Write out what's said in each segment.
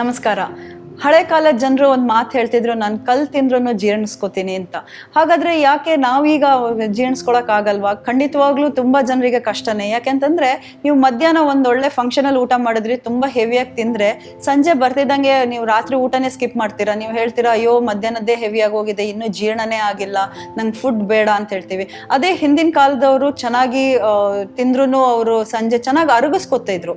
ನಮಸ್ಕಾರ. ಹಳೆ ಕಾಲದ ಜನರು ಒಂದು ಮಾತು ಹೇಳ್ತಿದ್ರು, ನಾನು ಕಲ್ ತಿಂದ್ರೂ ಜೀರ್ಣಿಸ್ಕೋತೀನಿ ಅಂತ. ಹಾಗಾದ್ರೆ ಯಾಕೆ ನಾವೀಗ ಜೀರ್ಣಿಸ್ಕೊಳಕ್ ಆಗಲ್ವಾ? ಖಂಡಿತವಾಗ್ಲೂ ತುಂಬಾ ಜನರಿಗೆ ಕಷ್ಟನೇ. ಯಾಕೆಂತಂದ್ರೆ, ನೀವು ಮಧ್ಯಾಹ್ನ ಒಂದು ಒಳ್ಳೆ ಫಂಕ್ಷನಲ್ಲಿ ಊಟ ಮಾಡಿದ್ರಿ, ತುಂಬಾ ಹೆವಿಯಾಗಿ ತಿಂದ್ರೆ, ಸಂಜೆ ಬರ್ತಿದ್ದಂಗೆ ನೀವು ರಾತ್ರಿ ಊಟನೇ ಸ್ಕಿಪ್ ಮಾಡ್ತೀರಾ? ನೀವು ಹೇಳ್ತೀರಾ, ಅಯ್ಯೋ, ಮಧ್ಯಾಹ್ನದ್ದೇ ಹೆವಿಯಾಗಿ ಹೋಗಿದೆ ಇನ್ನೂ ಜೀರ್ಣನೇ ಆಗಿಲ್ಲ, ನಂಗೆ ಫುಡ್ ಬೇಡ ಅಂತ ಹೇಳ್ತೀವಿ. ಅದೇ ಹಿಂದಿನ ಕಾಲದವರು ಚೆನ್ನಾಗಿ ತಿಂದ್ರೂ ಅವರು ಸಂಜೆ ಚೆನ್ನಾಗಿ ಅರಗಿಸ್ಕೊತಾ ಇದ್ರು.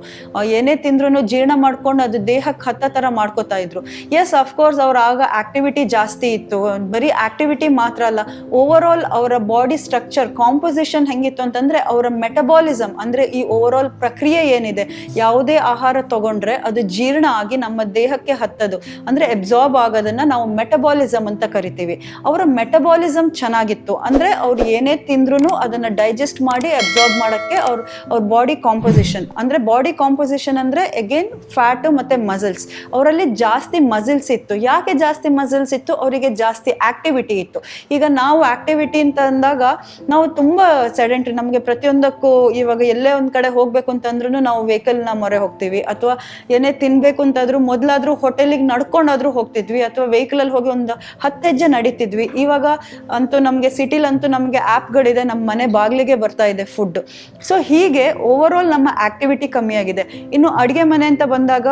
ಏನೇ ತಿಂದ್ರೂ ಜೀರ್ಣ ಮಾಡ್ಕೊಂಡು ಅದು ದೇಹಕ್ಕೆ ಹತ್ತ ಥರ ಮಾಡ್ಕೋತಾ ಇದ್ರು. ಎಸ್ ಅಫ್ಕೋರ್ಸ್ ಅವ್ರ ಆಗ ಆಕ್ಟಿವಿಟಿ ಜಾಸ್ತಿ ಇತ್ತು. ಬರೀ ಆಕ್ಟಿವಿಟಿ ಮಾತ್ರ ಅಲ್ಲ ಓವರ್ ಆಲ್ ಅವರ ಬಾಡಿ ಸ್ಟ್ರಕ್ಚರ್ ಕಾಂಪೋಸಿಷನ್ ಹೆಂಗಿತ್ತು ಅಂತಂದ್ರೆ ಅವರ ಮೆಟಬಾಲಿಸಮ್ ಅಂದ್ರೆ ಈ ಓವರ್ ಆಲ್ ಪ್ರಕ್ರಿಯೆ ಏನಿದೆ, ಯಾವುದೇ ಆಹಾರ ತಗೊಂಡ್ರೆ ಅದು ಜೀರ್ಣ ಆಗಿ ನಮ್ಮ ದೇಹಕ್ಕೆ ಹತ್ತದು. ಅಂದ್ರೆ ಎಬ್ಸಾರ್ಬ್ ಆಗೋದನ್ನ ನಾವು ಮೆಟಬಾಲಿಸಮ್ ಅಂತ ಕರಿತೀವಿ. ಅವರ ಮೆಟಬಾಲಿಸಮ್ ಚೆನ್ನಾಗಿತ್ತು, ಅಂದ್ರೆ ಅವ್ರು ಏನೇ ತಿಂದ್ರು ಅದನ್ನ ಡೈಜೆಸ್ಟ್ ಮಾಡಿ ಅಬ್ಸಾರ್ಬ್ ಮಾಡಕ್ಕೆ ಅವ್ರ ಅವ್ರ ಬಾಡಿ ಕಾಂಪೋಸಿಷನ್ ಅಂದ್ರೆ ಬಾಡಿ ಕಾಂಪೋಸಿಷನ್ ಅಂದ್ರೆ ಅಗೇನ್ ಫ್ಯಾಟು ಮತ್ತೆ ಮಸಲ್ಸ್ ಅವರಲ್ಲಿ ಜಾಸ್ತಿ ಮಸಲ್ಸ್ ಇತ್ತು. ಯಾಕೆ ಜಾಸ್ತಿ ಮಸಲ್ಸ್ ಇತ್ತು? ಅವರಿಗೆ ಜಾಸ್ತಿ ಆಕ್ಟಿವಿಟಿ ಇತ್ತು. ಈಗ ನಾವು ಆಕ್ಟಿವಿಟಿ ಅಂತ ಅಂದಾಗ ನಾವು ತುಂಬ ಸೆಡೆಂಟ್ರಿ ನಮಗೆ ಪ್ರತಿಯೊಂದಕ್ಕೂ ಇವಾಗ ಎಲ್ಲೇ ಒಂದು ಕಡೆ ಹೋಗ್ಬೇಕು ಅಂತಂದ್ರೂ ನಾವು ವೆಹಿಕಲ್ನ ಮೊರೆ ಹೋಗ್ತೀವಿ. ಅಥವಾ ಏನೇ ತಿನ್ಬೇಕು ಅಂತಾದ್ರೂ ಮೊದಲಾದರೂ ಹೋಟೆಲಿಗೆ ನಡ್ಕೊಂಡಾದ್ರೂ ಹೋಗ್ತಿದ್ವಿ. ಅಥವಾ ವೆಹಿಕಲ್ ಅಲ್ಲಿ ಹೋಗಿ ಒಂದು ಹತ್ತು ಹೆಜ್ಜೆ ನಡೀತಿದ್ವಿ. ಇವಾಗ ಅಂತೂ ನಮಗೆ ಸಿಟಿಲಂತೂ ನಮಗೆ ಆ್ಯಪ್ಗಳಿದೆ ನಮ್ಮ ಮನೆ ಬಾಗಿಲಿಗೆ ಬರ್ತಾ ಇದೆ ಫುಡ್ ಸೊ ಹೀಗೆ ಓವರ್ ಆಲ್ ನಮ್ಮ ಆಕ್ಟಿವಿಟಿ ಕಮ್ಮಿ ಆಗಿದೆ. ಇನ್ನು ಅಡುಗೆ ಮನೆ ಅಂತ ಬಂದಾಗ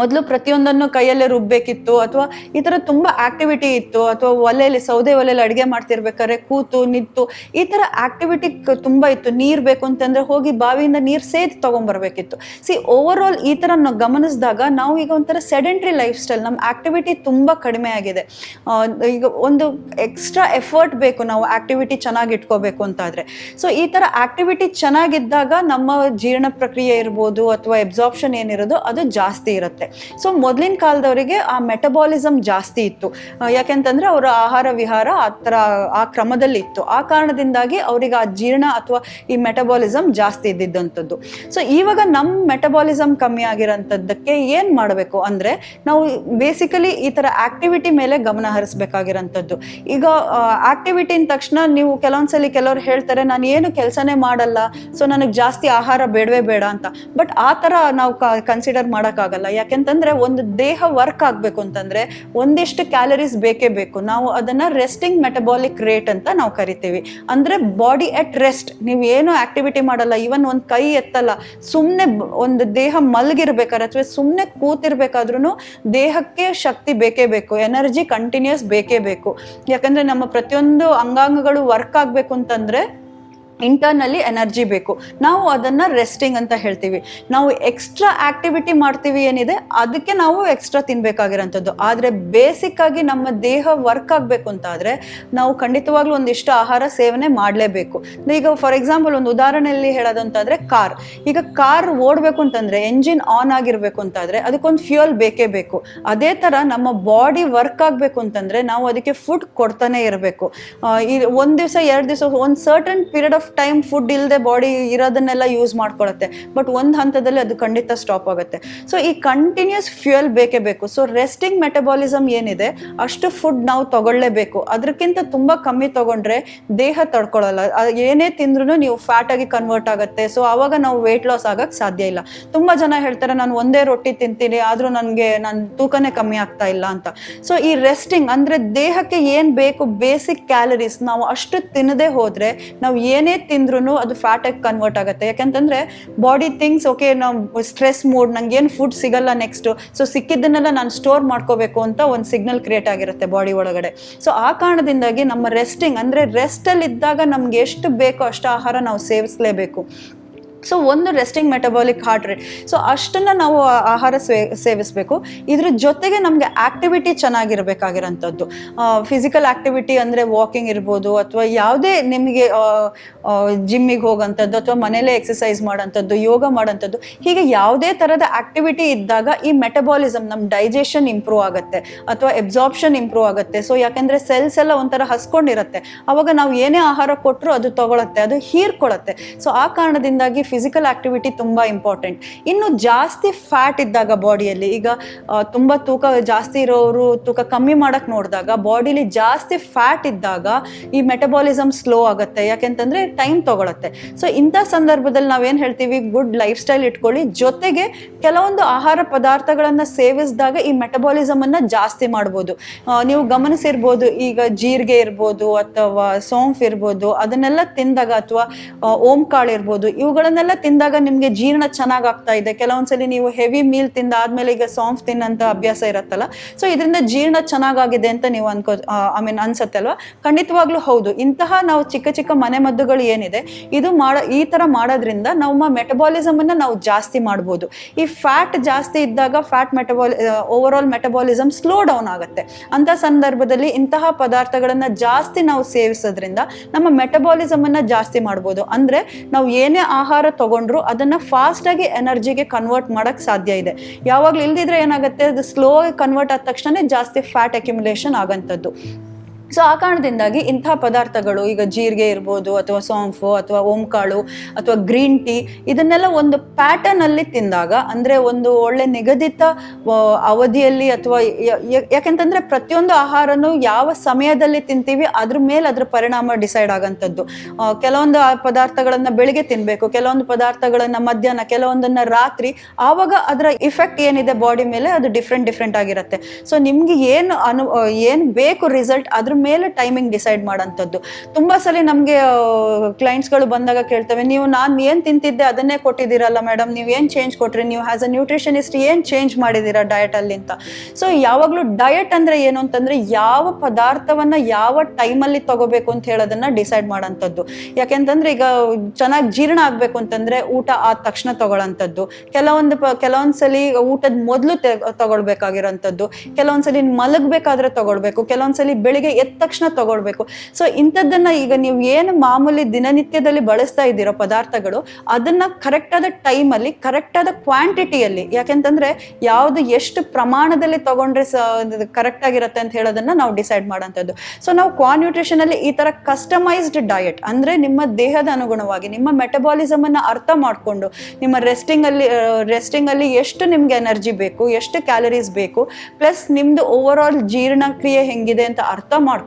ಮೊದಲು ಪ್ರತಿಯೊಂದನ್ನು ಕೈಯಲ್ಲೇ ರುಬ್ಬೇಕಿತ್ತು ಅಥವಾ ಈ ಥರ ತುಂಬ ಆಕ್ಟಿವಿಟಿ ಇತ್ತು ಅಥವಾ ಒಲೆಯಲ್ಲಿ, ಸೌದೆ ಒಲೆಯಲ್ಲಿ ಅಡುಗೆ ಮಾಡ್ತಿರ್ಬೇಕಾದ್ರೆ ಕೂತು, ನಿಂತು ಈ ಥರ ಆಕ್ಟಿವಿಟಿ ತುಂಬ ಇತ್ತು. ನೀರು ಬೇಕು ಅಂತಂದರೆ ಹೋಗಿ ಬಾವಿಯಿಂದ ನೀರು ಸೇದಿ ತೊಗೊಂಬರ್ಬೇಕಿತ್ತು. ಸಿ ಓವರ್ ಆಲ್ ಈ ಥರ ನಾವು ಗಮನಿಸಿದಾಗ ನಾವು ಈಗ ಒಂಥರ ಸೆಡೆಂಟ್ರಿ ಲೈಫ್ ಸ್ಟೈಲ್ ನಮ್ಮ ಆಕ್ಟಿವಿಟಿ ತುಂಬ ಕಡಿಮೆ ಆಗಿದೆ. ಈಗ ಒಂದು ಎಕ್ಸ್ಟ್ರಾ ಎಫರ್ಟ್ ಬೇಕು ನಾವು ಆಕ್ಟಿವಿಟಿ ಚೆನ್ನಾಗಿ ಇಟ್ಕೋಬೇಕು ಅಂತಾದರೆ. ಸೊ ಈ ಥರ ಆಕ್ಟಿವಿಟಿ ಚೆನ್ನಾಗಿದ್ದಾಗ ನಮ್ಮ ಜೀರ್ಣ ಪ್ರಕ್ರಿಯೆ ಇರ್ಬೋದು ಅಥವಾ ಎಬ್ಸಾರ್ಪ್ಷನ್ ಏನಿರೋದು ಅದು ಜಾಸ್ತಿ ಇರುತ್ತೆ. ಸೊ ಮೊದಲಿನ ಕಾಲದವರಿಗೆ ಆ ಮೆಟಬಾಲಿಸಮ್ ಜಾಸ್ತಿ ಇತ್ತು. ಯಾಕೆಂತಂದ್ರೆ ಅವರ ಆಹಾರ ವಿಹಾರ ಆ ಥರ, ಆ ಕ್ರಮದಲ್ಲಿ ಇತ್ತು. ಆ ಕಾರಣದಿಂದಾಗಿ ಅವರಿಗೆ ಆ ಜೀರ್ಣ ಅಥವಾ ಈ ಮೆಟಬಾಲಿಸಮ್ ಜಾಸ್ತಿ ಇದ್ದಿದ್ದಂಥದ್ದು. ಸೊ ಇವಾಗ ನಮ್ಮ ಮೆಟಬಾಲಿಸಮ್ ಕಮ್ಮಿ ಆಗಿರೋಂಥದ್ದಕ್ಕೆ ಏನು ಮಾಡಬೇಕು ಅಂದರೆ, ನಾವು ಬೇಸಿಕಲಿ ಈ ಥರ ಆಕ್ಟಿವಿಟಿ ಮೇಲೆ ಗಮನ ಹರಿಸ್ಬೇಕಾಗಿರೋಂಥದ್ದು. ಈಗ ಆಕ್ಟಿವಿಟಿ ಅಂದ ತಕ್ಷಣ ನೀವು ಕೆಲವೊಂದ್ಸಲಿ ಕೆಲವ್ರು ಹೇಳ್ತಾರೆ, ನಾನು ಏನು ಕೆಲಸನೇ ಮಾಡಲ್ಲ ಸೊ ನನಗೆ ಜಾಸ್ತಿ ಆಹಾರ ಬೇಡವೇ ಬೇಡ ಅಂತ. ಬಟ್ ಆ ಥರ ನಾವು ಕನ್ಸಿಡರ್ ಮಾಡೋಕ್ಕಾಗಲ್ಲ. ಯಾಕೆಂತಂದ್ರೆ ಒಂದು ದೇಹ ವರ್ಕ್ ಆಗಬೇಕು ಅಂತಂದ್ರೆ ಒಂದಿಷ್ಟು ಕ್ಯಾಲರೀಸ್ ಬೇಕೇ ಬೇಕು. ನಾವು ಅದನ್ನ ರೆಸ್ಟಿಂಗ್ ಮೆಟಬಾಲಿಕ್ ರೇಟ್ ಅಂತ ನಾವು ಕರಿತೀವಿ. ಅಂದ್ರೆ ಬಾಡಿ ಅಟ್ ರೆಸ್ಟ್ ನೀವು ಏನು ಆಕ್ಟಿವಿಟಿ ಮಾಡಲ್ಲ ಈವನ್ ಒಂದು ಕೈ ಎತ್ತಲ್ಲ ಸುಮ್ಮನೆ ಒಂದು ದೇಹ ಮಲಗಿರ್ಬೇಕಾದ್ರೆ ಅಥವಾ ಸುಮ್ಮನೆ ಕೂತಿರ್ಬೇಕಾದ್ರೂ ದೇಹಕ್ಕೆ ಶಕ್ತಿ ಬೇಕೇ ಬೇಕು ಎನರ್ಜಿ ಕಂಟಿನ್ಯೂಸ್ ಬೇಕೇ ಬೇಕು. ಯಾಕಂದ್ರೆ ನಮ್ಮ ಪ್ರತಿಯೊಂದು ಅಂಗಾಂಗಗಳು ವರ್ಕ್ ಆಗಬೇಕು ಅಂತಂದ್ರೆ ಇಂಟರ್ನಲ್ಲಿ ಎನರ್ಜಿ ಬೇಕು. ನಾವು ಅದನ್ನ ರೆಸ್ಟಿಂಗ್ ಅಂತ ಹೇಳ್ತೀವಿ. ನಾವು ಎಕ್ಸ್ಟ್ರಾ ಆಕ್ಟಿವಿಟಿ ಮಾಡ್ತೀವಿ ಏನಿದೆ, ಅದಕ್ಕೆ ನಾವು ಎಕ್ಸ್ಟ್ರಾ ತಿನ್ಬೇಕಾಗಿರೋಂಥದ್ದು. ಆದರೆ ಆಗಿ ನಮ್ಮ ದೇಹ ವರ್ಕ್ ಆಗಬೇಕು ಅಂತ ಆದ್ರೆ ನಾವು ಖಂಡಿತವಾಗ್ಲೂ ಒಂದಿಷ್ಟು ಆಹಾರ ಸೇವನೆ ಮಾಡಲೇಬೇಕು. ಈಗ ಫಾರ್ ಎಕ್ಸಾಂಪಲ್ ಒಂದು ಉದಾಹರಣೆಯಲ್ಲಿ ಹೇಳೋದಂತಾದರೆ ಕಾರ್ ಈಗ ಕಾರ್ ಓಡಬೇಕು ಅಂತಂದ್ರೆ ಎಂಜಿನ್ ಆನ್ ಆಗಿರಬೇಕು ಅಂತಾದರೆ ಅದಕ್ಕೊಂದು ಫ್ಯೂಯಲ್ ಬೇಕೇ ಬೇಕು. ಅದೇ ತರ ನಮ್ಮ ಬಾಡಿ ವರ್ಕ್ ಆಗಬೇಕು ಅಂತಂದ್ರೆ ನಾವು ಅದಕ್ಕೆ ಫುಡ್ ಕೊಡ್ತಾನೆ ಇರಬೇಕು. ಒಂದು ದಿವಸ, ಎರಡು ದಿವಸ, ಒಂದು certain period of time food ಇಲ್ಲದೆ ಬಾಡಿ ಇರೋದನ್ನೆಲ್ಲ ಯೂಸ್ ಮಾಡ್ಕೊಳತ್ತೆ. ಬಟ್ ಒಂದು ಹಂತದಲ್ಲಿ ಅದು ಖಂಡಿತ ಸ್ಟಾಪ್ ಆಗುತ್ತೆ. ಸೊ ಈ ಕಂಟಿನ್ಯೂಸ್ ಫ್ಯೂಯಲ್ ಬೇಕೇ ಬೇಕು. ಸೊ ರೆಸ್ಟಿಂಗ್ ಮೆಟಬಾಲಿಸಮ್ ಏನಿದೆ, ಅಷ್ಟು ಫುಡ್ ನಾವು ತಗೊಳ್ಳೇಬೇಕು. ಅದಕ್ಕಿಂತ ತುಂಬ ಕಮ್ಮಿ ತಗೊಂಡ್ರೆ ದೇಹ ತಡ್ಕೊಳ್ಳಲ್ಲ ಏನೇ ತಿಂದ್ರು ನೀವು ಫ್ಯಾಟ್ ಆಗಿ ಕನ್ವರ್ಟ್ ಆಗುತ್ತೆ. ಸೊ ಆವಾಗ ನಾವು ವೆಯ್ಟ್ ಲಾಸ್ ಆಗೋಕ್ಕೆ ಸಾಧ್ಯ ಇಲ್ಲ. ತುಂಬ ಜನ ಹೇಳ್ತಾರೆ, ನಾನು ಒಂದೇ ರೊಟ್ಟಿ ತಿಂತೀನಿ, ಆದರೂ ನನಗೆ ನನ್ನ ತೂಕನೇ ಕಮ್ಮಿ ಆಗ್ತಾ ಇಲ್ಲ ಅಂತ. ಸೊ ಈ ರೆಸ್ಟಿಂಗ್ ಅಂದರೆ ದೇಹಕ್ಕೆ ಏನು ಬೇಕು ಬೇಸಿಕ್ ಕ್ಯಾಲರೀಸ್ ನಾವು ಅಷ್ಟು ತಿನ್ನದೇ ಹೋದರೆ, ನಾವು ಏನೇ ತಿಂದ್ರೂ ಅದು ಫ್ಯಾಟ್ ಆಗಿ ಕನ್ವರ್ಟ್ ಆಗುತ್ತೆ. ಯಾಕಂತಂದ್ರೆ ಬಾಡಿ ಥಿಂಗ್ಸ್ ಓಕೆ ನಾವು ಸ್ಟ್ರೆಸ್ ಮೂಡ್ ನಂಗೆ ಏನು ಫುಡ್ ಸಿಗಲ್ಲ ನೆಕ್ಸ್ಟ್ ಸೊ ಸಿಕ್ಕಿದ್ದನ್ನೆಲ್ಲ ನಾನು ಸ್ಟೋರ್ ಮಾಡ್ಕೋಬೇಕು ಅಂತ ಒಂದು ಸಿಗ್ನಲ್ ಕ್ರಿಯೇಟ್ ಆಗಿರುತ್ತೆ ಬಾಡಿ ಒಳಗಡೆ. ಸೊ ಆ ಕಾರಣದಿಂದಾಗಿ ನಮ್ಮ ರೆಸ್ಟಿಂಗ್ ಅಂದ್ರೆ ರೆಸ್ಟ್ ಅಲ್ಲಿ ಇದ್ದಾಗ ನಮ್ಗೆ ಎಷ್ಟು ಬೇಕೋ ಅಷ್ಟು ಆಹಾರ ನಾವು ಸೇವಿಸಲೇಬೇಕು. ಸೊ ಒಂದು resting metabolic heart rate so ಅಷ್ಟನ್ನ ನಾವು ಆಹಾರ ಸೇ, ಸೇವಿಸಬೇಕು. ಇದ್ರ ಜೊತೆಗೆ ನಮಗೆ ಆಕ್ಟಿವಿಟಿ ಚೆನ್ನಾಗಿರಬೇಕಾಗಿರೋಂಥದ್ದು. ಫಿಸಿಕಲ್ ಆಕ್ಟಿವಿಟಿ ಅಂದರೆ ವಾಕಿಂಗ್ ಇರ್ಬೋದು, ಅಥವಾ ಯಾವುದೇ ನಿಮಗೆ ಜಿಮ್ಮಿಗೆ ಹೋಗೋಂಥದ್ದು, ಅಥವಾ ಮನೇಲೇ ಎಕ್ಸಸೈಸ್ ಮಾಡೋಂಥದ್ದು, ಯೋಗ ಮಾಡೋಂಥದ್ದು, ಹೀಗೆ ಯಾವುದೇ ಥರದ ಆಕ್ಟಿವಿಟಿ ಇದ್ದಾಗ ಈ ಮೆಟಬಾಲಿಸಮ್ ನಮ್ಮ ಡೈಜೆಷನ್ ಇಂಪ್ರೂವ್ ಆಗುತ್ತೆ, ಅಥವಾ ಎಬ್ಸಾರ್ಪ್ಷನ್ ಇಂಪ್ರೂವ್ ಆಗುತ್ತೆ. ಸೊ ಯಾಕೆಂದರೆ ಸೆಲ್ಸ್ ಎಲ್ಲ ಒಂಥರ ಹಸ್ಕೊಂಡಿರುತ್ತೆ. ಆವಾಗ ನಾವು ಏನೇ ಆಹಾರ ಕೊಟ್ಟರು ಅದು ತಗೊಳುತ್ತೆ, ಅದು ಹೀರ್ಕೊಳತ್ತೆ. ಸೊ ಆ ಕಾರಣದಿಂದಾಗಿ ಫಿಸಿಕಲ್ ಆಕ್ಟಿವಿಟಿ ತುಂಬ ಇಂಪಾರ್ಟೆಂಟ್ ಇನ್ನು ಜಾಸ್ತಿ ಫ್ಯಾಟ್ ಇದ್ದಾಗ ಬಾಡಿಯಲ್ಲಿ ಈಗ ತುಂಬ ತೂಕ ಜಾಸ್ತಿ ಇರೋರು ತೂಕ ಕಮ್ಮಿ ಮಾಡಕ್ ನೋಡಿದಾಗ ಬಾಡಿಲಿ ಜಾಸ್ತಿ ಫ್ಯಾಟ್ ಇದ್ದಾಗ ಈ ಮೆಟಬಾಲಿಸಮ್ ಸ್ಲೋ ಆಗುತ್ತೆ. ಯಾಕೆಂತಂದ್ರೆ ಟೈಮ್ ತಗೊಳತ್ತೆ. ಸೊ ಇಂಥ ಸಂದರ್ಭದಲ್ಲಿ ನಾವೇನು ಹೇಳ್ತೀವಿ? ಗುಡ್ ಲೈಫ್ ಸ್ಟೈಲ್ ಇಟ್ಕೊಳ್ಳಿ. ಜೊತೆಗೆ ಕೆಲವೊಂದು ಆಹಾರ ಪದಾರ್ಥಗಳನ್ನು ಸೇವಿಸಿದಾಗ ಈ ಮೆಟಬಾಲಿಸಮ್ ಅನ್ನ ಜಾಸ್ತಿ ಮಾಡ್ಬೋದು. ನೀವು ಗಮನಿಸಿರ್ಬೋದು, ಈಗ ಜೀರಿಗೆ ಇರ್ಬೋದು ಅಥವಾ ಸೋಂಫ್ ಇರ್ಬೋದು, ಅದನ್ನೆಲ್ಲ ತಿಂದಾಗ ಅಥವಾ ಓಂ ಕಾಳು ಇರ್ಬೋದು ಇವುಗಳನ್ನೆಲ್ಲ ತಿಂದಾಗ ನಿಮಗೆ ಜೀರ್ಣ ಚೆನ್ನಾಗ್ ಆಗ್ತಾ ಇದೆ. ಕೆಲವೊಂದ್ಸಲಿ ನೀವು ಹೆವಿ ಮೀಲ್ ತಿಂದ ಆದ್ಮೇಲೆ ಈಗ ಸೋಂಫ್ ತಿನ್ನಂತ ಅಭ್ಯಾಸ ಇರತ್ತಲ್ಲ. ಸೊ ಇದರಿಂದ ಜೀರ್ಣ ಚೆನ್ನಾಗಾಗಿದೆ ಅಂತ ನೀವು ಅನ್ಕೋ ಐ ಮೀನ್ ಅನ್ಸತ್ತೆ ಅಲ್ವಾ? ಖಂಡಿತವಾಗ್ಲೂ ಹೌದು. ಇಂತಹ ನಾವು ಚಿಕ್ಕ ಚಿಕ್ಕ ಮನೆ ಮದ್ದುಗಳು ಏನಿದೆ, ಇದು ಮಾಡ, ಈ ತರ ಮಾಡೋದ್ರಿಂದ ನಮ್ಮ ಮೆಟಬಾಲಿಸಮ್ ಅನ್ನ ನಾವು ಜಾಸ್ತಿ ಮಾಡ್ಬೋದು. ಈ ಫ್ಯಾಟ್ ಜಾಸ್ತಿ ಇದ್ದಾಗ fat ಮೆಟಬಾಲಿ over all metabolism slow down ಆಗುತ್ತೆ. ಅಂತ ಸಂದರ್ಭದಲ್ಲಿ ಇಂತಹ ಪದಾರ್ಥಗಳನ್ನ ಜಾಸ್ತಿ ನಾವು ಸೇವಿಸೋದ್ರಿಂದ ನಮ್ಮ ಮೆಟಬಾಲಿಸಮ್ ಅನ್ನ ಜಾಸ್ತಿ ಮಾಡ್ಬೋದು. ಅಂದ್ರೆ ನಾವು ಏನೇ ಆಹಾರ ತಗೊಂಡ್ರು ಅದನ್ನು ಫಾಸ್ಟ್ ಆಗಿ ಎನರ್ಜಿಗೆ ಕನ್ವರ್ಟ್ ಮಾಡೋಕ್ಕೆ ಸಾಧ್ಯ ಇದೆ. ಯಾವಾಗಲೂ ಇಲ್ದಿದ್ರೆ ಏನಾಗುತ್ತೆ, ಅದು ಸ್ಲೋ ಕನ್ವರ್ಟ್ ಆದ ತಕ್ಷಣ ಜಾಸ್ತಿ ಫ್ಯಾಟ್ ಅಕ್ಯುಮುಲೇಷನ್ ಆಗಂಥದ್ದು. ಸೊ ಆ ಕಾರಣದಿಂದಾಗಿ ಇಂಥ ಪದಾರ್ಥಗಳು, ಈಗ ಜೀರಿಗೆ ಇರ್ಬೋದು, ಅಥವಾ ಸೋಂಫು ಅಥವಾ ಓಂಕಾಳು, ಅಥವಾ ಗ್ರೀನ್ ಟೀ, ಇದನ್ನೆಲ್ಲ ಒಂದು ಪ್ಯಾಟರ್ನ್ ಅಲ್ಲಿ ತಿಂದಾಗ, ಅಂದ್ರೆ ಒಂದು ಒಳ್ಳೆ ನಿಗದಿತ ಅವಧಿಯಲ್ಲಿ ಅಥವಾ ಯಾಕೆಂತಂದ್ರೆ ಪ್ರತಿಯೊಂದು ಆಹಾರನು ಯಾವ ಸಮಯದಲ್ಲಿ ತಿಂತೀವಿ, ಅದ್ರ ಮೇಲೆ ಅದ್ರ ಪರಿಣಾಮ ಡಿಸೈಡ್ ಆಗಂಥದ್ದು. ಕೆಲವೊಂದು ಪದಾರ್ಥಗಳನ್ನ ಬೆಳಿಗ್ಗೆ ತಿನ್ಬೇಕು, ಕೆಲವೊಂದು ಪದಾರ್ಥಗಳನ್ನ ಮಧ್ಯಾಹ್ನ, ಕೆಲವೊಂದನ್ನ ರಾತ್ರಿ, ಆವಾಗ ಅದರ ಇಫೆಕ್ಟ್ ಏನಿದೆ ಬಾಡಿ ಮೇಲೆ ಅದು ಡಿಫ್ರೆಂಟ್ ಡಿಫ್ರೆಂಟ್ ಆಗಿರುತ್ತೆ. ಸೊ ನಿಮ್ಗೆ ಏನು ಅನು ಏನ್ ಬೇಕು ರಿಸಲ್ಟ್ ಅದ್ರ ಮೇಲೆ ಟೈಮಿಂಗ್ ಡಿಸೈಡ್ ಮಾಡೋಂಥದ್ದು. ತುಂಬ ಸಲ ನಮಗೆ ಕ್ಲೈಂಟ್ಸ್ಗಳು ಬಂದಾಗ ಕೇಳ್ತವೆ, ನೀವು ನಾನು ಏನು ತಿಂತಿದ್ದೆ ಅದನ್ನೇ ಕೊಟ್ಟಿದ್ದೀರಲ್ಲ ಮೇಡಮ್ ನೀವು ಏನು ಚೇಂಜ್ ಕೊಟ್ರಿ? ನೀವು ಆ್ಯಸ್ ಅ ನ್ಯೂಟ್ರಿಷನಿಸ್ಟ್ ಏನು ಚೇಂಜ್ ಮಾಡಿದ್ದೀರಾ ಡಯಟಲ್ಲಿ ಅಂತ? ಸೊ ಯಾವಾಗಲೂ ಡಯಟ್ ಅಂದ್ರೆ ಏನು ಅಂತಂದ್ರೆ ಯಾವ ಪದಾರ್ಥವನ್ನ ಯಾವ ಟೈಮಲ್ಲಿ ತಗೋಬೇಕು ಅಂತ ಹೇಳೋದನ್ನ ಡಿಸೈಡ್ ಮಾಡೋಂಥದ್ದು. ಯಾಕೆಂತಂದ್ರೆ ಈಗ ಚೆನ್ನಾಗಿ ಜೀರ್ಣ ಆಗಬೇಕು ಅಂತಂದ್ರೆ ಊಟ ಆದ ತಕ್ಷಣ ತಗೊಳ್ಳೋಂಥದ್ದು ಕೆಲವೊಂದು ಪ ಕೆಲವೊಂದ್ಸಲಿ ಊಟದ ಮೊದಲು ತಗೊಳ್ಬೇಕಾಗಿರೋಂಥದ್ದು. ಕೆಲವೊಂದ್ಸಲಿ ಮಲಗಬೇಕಾದ್ರೆ ತಗೊಳ್ಬೇಕು. ಕೆಲವೊಂದ್ಸಲಿ ಬೆಳಿಗ್ಗೆ ತಕ್ಷಣ ತಗೊಳ್ಬೇಕು. ಸೊ ಇಂಥದ್ದನ್ನ ಈಗ ನೀವು ಏನು ಮಾಮೂಲಿ ದಿನನಿತ್ಯದಲ್ಲಿ ಬಳಸ್ತಾ ಇದ್ದೀರೋ ಪದಾರ್ಥಗಳು, ಅದನ್ನ ಕರೆಕ್ಟ್ ಆದ ಟೈಮಲ್ಲಿ ಕರೆಕ್ಟ್ ಆದ ಕ್ವಾಂಟಿಟಿಯಲ್ಲಿ ಯಾಕೆಂತಂದ್ರೆ ಯಾವುದು ಎಷ್ಟು ಪ್ರಮಾಣದಲ್ಲಿ ತಗೊಂಡ್ರೆ ಕರೆಕ್ಟ್ ಆಗಿರುತ್ತೆ ಅಂತ ಹೇಳೋದನ್ನ ನಾವು ಡಿಸೈಡ್ ಮಾಡೋಂಥದ್ದು. ಸೊ ನಾವು ನ್ಯೂಟ್ರಿಷನ್ ಅಲ್ಲಿ ಈ ತರ ಕಸ್ಟಮೈಸ್ಡ್ ಡಯಟ್ ಅಂದ್ರೆ ನಿಮ್ಮ ದೇಹದ ಅನುಗುಣವಾಗಿ, ನಿಮ್ಮ ಮೆಟಬಾಲಿಸಮ್ ಅನ್ನ ಅರ್ಥ ಮಾಡಿಕೊಂಡು, ನಿಮ್ಮ ರೆಸ್ಟಿಂಗ್ ಅಲ್ಲಿ ರೆಸ್ಟಿಂಗ್ ಅಲ್ಲಿ ಎಷ್ಟು ನಿಮ್ಗೆ ಎನರ್ಜಿ ಬೇಕು, ಎಷ್ಟು ಕ್ಯಾಲರೀಸ್ ಬೇಕು ಪ್ಲಸ್ ನಿಮ್ದು ಓವರ್ ಆಲ್ ಜೀರ್ಣಕ್ರಿಯೆ ಹೆಂಗಿದೆ ಅಂತ ಅರ್ಥ ಮಾಡಿಕೊಂಡು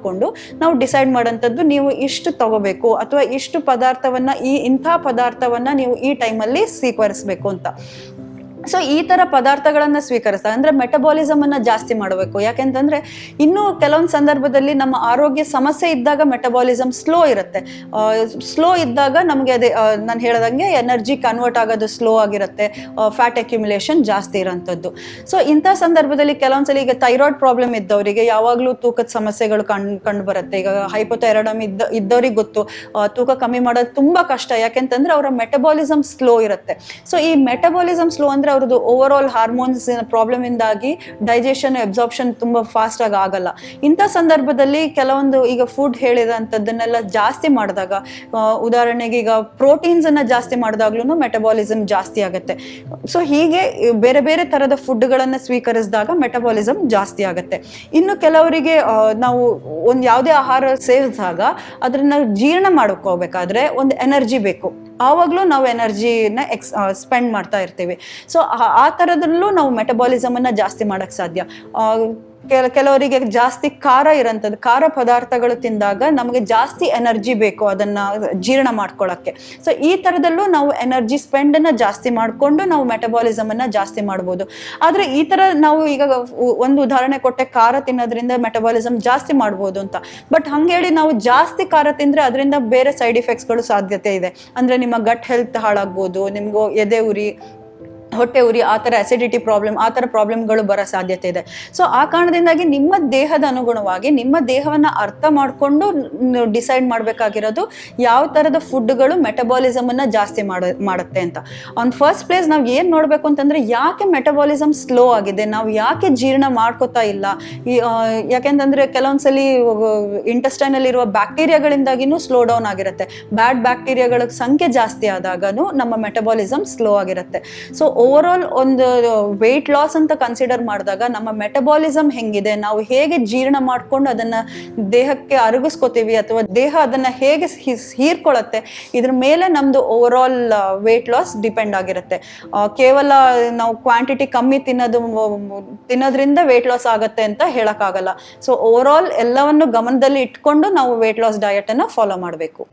ನಾವು ಡಿಸೈಡ್ ಮಾಡೋಂಥದ್ದು ನೀವು ಇಷ್ಟು ತಗೋಬೇಕು ಅಥವಾ ಇಷ್ಟು ಪದಾರ್ಥವನ್ನು ಈ ಇಂಥ ಪದಾರ್ಥವನ್ನು ನೀವು ಈ ಟೈಮಲ್ಲಿ ಸ್ವೀಕರಿಸಬೇಕು ಅಂತ. ಸೊ ಈ ತರ ಪದಾರ್ಥಗಳನ್ನ ಅಂದ್ರೆ ಮೆಟಬಾಲಿಸಮ್ ಅನ್ನ ಜಾಸ್ತಿ ಮಾಡಬೇಕು. ಯಾಕೆಂತಂದ್ರೆ ಇನ್ನೂ ಕೆಲವೊಂದು ಸಂದರ್ಭದಲ್ಲಿ ನಮ್ಮ ಆರೋಗ್ಯ ಸಮಸ್ಯೆ ಇದ್ದಾಗ ಮೆಟಬಾಲಿಸಮ್ ಸ್ಲೋ ಇರುತ್ತೆ. ಸ್ಲೋ ಇದ್ದಾಗ ನಮಗೆ ಅದೇ ನಾನು ಹೇಳ್ದಂಗೆ ಎನರ್ಜಿ ಕನ್ವರ್ಟ್ ಆಗೋದು ಸ್ಲೋ ಆಗಿರುತ್ತೆ. ಫ್ಯಾಟ್ ಅಕ್ಯುಮುಲೇಷನ್ ಜಾಸ್ತಿ ಇರೋಂಥದ್ದು. ಸೊ ಇಂಥ ಸಂದರ್ಭದಲ್ಲಿ ಕೆಲವೊಂದ್ಸಲ ಈಗ ಥೈರಾಯ್ಡ್ ಪ್ರಾಬ್ಲಮ್ ಇದ್ದವರಿಗೆ ಯಾವಾಗಲೂ ತೂಕದ ಸಮಸ್ಯೆಗಳು ಕಣ್ ಕಂಡು ಬರುತ್ತೆ. ಈಗ ಹೈಪೋಥೈರಾಯ್ಡಮ್ ಇದ್ದ, ಇದ್ದವ್ರಿಗೆ ಗೊತ್ತು. ತೂಕ ಕಮ್ಮಿ ಮಾಡೋದು ತುಂಬಾ ಕಷ್ಟ. ಯಾಕೆಂತಂದ್ರೆ ಅವರ ಮೆಟಬಾಲಿಸಮ್ ಸ್ಲೋ ಇರುತ್ತೆ. ಸೊ ಈ ಮೆಟಬಾಲಿಸಮ್ ಸ್ಲೋ ಅಂದ್ರೆ ಅವ್ರದ್ದು ಓವರ್ ಆಲ್ ಹಾರ್ಮೋನ್ಸ್ ಪ್ರಾಬ್ಲಮ್ ಇಂದಾಗಿ ಡೈಜೆಷನ್ ಅಬ್ಸಾರ್ಪ್ಷನ್ ತುಂಬಾ ಫಾಸ್ಟ್ ಆಗಿ ಆಗಲ್ಲ. ಇಂಥ ಸಂದರ್ಭದಲ್ಲಿ ಕೆಲವೊಂದು ಈಗ ಫುಡ್ ಹೇಳಿದಂಥದ್ದನ್ನೆಲ್ಲ ಜಾಸ್ತಿ ಮಾಡಿದಾಗ ಉದಾಹರಣೆಗೆ ಈಗ ಪ್ರೋಟೀನ್ಸ್ ಅನ್ನ ಜಾಸ್ತಿ ಮಾಡಿದಾಗ್ಲೂ ಮೆಟಬಾಲಿಸಮ್ ಜಾಸ್ತಿ ಆಗುತ್ತೆ. ಸೊ ಹೀಗೆ ಬೇರೆ ಬೇರೆ ತರದ ಫುಡ್ಗಳನ್ನ ಸ್ವೀಕರಿಸಿದಾಗ ಮೆಟಬಾಲಿಸಮ್ ಜಾಸ್ತಿ ಆಗುತ್ತೆ. ಇನ್ನು ಕೆಲವರಿಗೆ ನಾವು ಒಂದು ಯಾವುದೇ ಆಹಾರ ಸೇವಿಸಿದಾಗ ಅದನ್ನ ಜೀರ್ಣ ಮಾಡ್ಕೋಬೇಕಾದ್ರೆ ಒಂದು ಎನರ್ಜಿ ಬೇಕು. ಆವಾಗಲೂ ನಾವು ಎನರ್ಜಿನ ಎಕ್ಸ್ ಸ್ಪೆಂಡ್ ಮಾಡ್ತಾ ಇರ್ತೀವಿ. ಸೊ ಆ ಥರದಲ್ಲೂ ನಾವು ಮೆಟಬಾಲಿಸಮನ್ನು ಜಾಸ್ತಿ ಮಾಡೋಕ್ಕೆ ಸಾಧ್ಯ. ಕೆಲ ಕೆಲವರಿಗೆ ಜಾಸ್ತಿ ಖಾರ ಇರೋಂಥದ್ದು ಖಾರ ಪದಾರ್ಥಗಳು ತಿಂದಾಗ ನಮಗೆ ಜಾಸ್ತಿ ಎನರ್ಜಿ ಬೇಕು ಅದನ್ನು ಜೀರ್ಣ ಮಾಡ್ಕೊಳ್ಳೋಕ್ಕೆ ಸೊ ಈ ಥರದಲ್ಲೂ ನಾವು ಎನರ್ಜಿ ಸ್ಪೆಂಡನ್ನು ಜಾಸ್ತಿ ಮಾಡಿಕೊಂಡು ನಾವು ಮೆಟಬಾಲಿಸಮನ್ನು ಜಾಸ್ತಿ ಮಾಡ್ಬೋದು. ಆದರೆ ಈ ಥರ ನಾವು ಈಗ ಒಂದು ಉದಾಹರಣೆ ಕೊಟ್ಟೆ, ಖಾರ ತಿನ್ನೋದ್ರಿಂದ ಮೆಟಬಾಲಿಸಮ್ ಜಾಸ್ತಿ ಮಾಡ್ಬೋದು ಅಂತ. ಬಟ್ ಹಂಗೇಳಿ ನಾವು ಜಾಸ್ತಿ ಖಾರ ತಿಂದರೆ ಅದರಿಂದ ಬೇರೆ ಸೈಡ್ ಇಫೆಕ್ಟ್ಸ್ಗಳು ಸಾಧ್ಯತೆ ಇದೆ. ಅಂದರೆ ನಿಮ್ಮ ಗಟ್ ಹೆಲ್ತ್ ಹಾಳಾಗ್ಬೋದು, ನಿಮಗೂ ಎದೆ ಉರಿ ಹೊಟ್ಟೆ ಉರಿ, ಆ ಥರ ಅಸಿಡಿಟಿ ಪ್ರಾಬ್ಲಮ್ ಆ ಥರ ಪ್ರಾಬ್ಲಮ್ಗಳು ಬರೋ ಸಾಧ್ಯತೆ ಇದೆ. ಸೊ ಆ ಕಾರಣದಿಂದಾಗಿ ನಿಮ್ಮ ದೇಹದ ಅನುಗುಣವಾಗಿ ನಿಮ್ಮ ದೇಹವನ್ನು ಅರ್ಥ ಮಾಡಿಕೊಂಡು ಡಿಸೈಡ್ ಮಾಡಬೇಕಾಗಿರೋದು ಯಾವ ಥರದ ಫುಡ್ಗಳು ಮೆಟಬಾಲಿಸಮನ್ನು ಜಾಸ್ತಿ ಮಾಡ, ಮಾಡುತ್ತೆ ಅಂತ. ಆನ್ ಫಸ್ಟ್ ಪ್ಲೇಸ್ ನಾವು ಏನು ನೋಡಬೇಕು ಅಂತಂದರೆ ಯಾಕೆ ಮೆಟಬಾಲಿಸಮ್ ಸ್ಲೋ ಆಗಿದೆ, ನಾವು ಯಾಕೆ ಜೀರ್ಣ ಮಾಡ್ಕೋತಾ ಇಲ್ಲ? ಯಾಕೆಂತಂದರೆ ಕೆಲವೊಂದು ಸಲ ಕೆಲವೊಂದ್ಸಲಿ ಇಂಟೆಸ್ಟೈನಲ್ಲಿ ಇರುವ ಬ್ಯಾಕ್ಟೀರಿಯಾಗಳಿಂದಾಗಿನೂ ಸ್ಲೋ ಡೌನ್ ಆಗಿರುತ್ತೆ. ಬ್ಯಾಡ್ ಬ್ಯಾಕ್ಟೀರಿಯಾಗಳ ಸಂಖ್ಯೆ ಜಾಸ್ತಿ ಆದಾಗನೂ ನಮ್ಮ ಮೆಟಬಾಲಿಸಮ್ ಸ್ಲೋ ಆಗಿರುತ್ತೆ. ಸೊ ಓವರ್ ಆಲ್ ಒಂದು ವೆಯ್ಟ್ ಲಾಸ್ ಅಂತ ಕನ್ಸಿಡರ್ ಮಾಡಿದಾಗ ನಮ್ಮ ಮೆಟಬಾಲಿಸಮ್ ಹೆಂಗಿದೆ, ನಾವು ಹೇಗೆ ಜೀರ್ಣ ಮಾಡ್ಕೊಂಡು ಅದನ್ನ ದೇಹಕ್ಕೆ ಅರಗಿಸ್ಕೋತೀವಿ ಅಥವಾ ದೇಹ ಅದನ್ನ ಹೇಗೆ ಹೀರ್ಕೊಳ್ಳುತ್ತೆ ಇದ್ರ ಮೇಲೆ ನಮ್ಮದು over all weight loss depend ಆಗಿರುತ್ತೆ. ಕೇವಲ ನಾವು ಕ್ವಾಂಟಿಟಿ ಕಮ್ಮಿ ತಿನ್ನೋದು ತಿನ್ನೋದ್ರಿಂದ ವೆಯ್ಟ್ ಲಾಸ್ ಆಗುತ್ತೆ ಅಂತ ಹೇಳೋಕ್ಕಾಗಲ್ಲ. ಸೊ ಓವರ್ ಆಲ್ ಎಲ್ಲವನ್ನು ಗಮನದಲ್ಲಿ ಇಟ್ಕೊಂಡು ನಾವು ವೆಯ್ಟ್ ಲಾಸ್ ಡಯಟ್ ಅನ್ನ ಫಾಲೋ ಮಾಡಬೇಕು.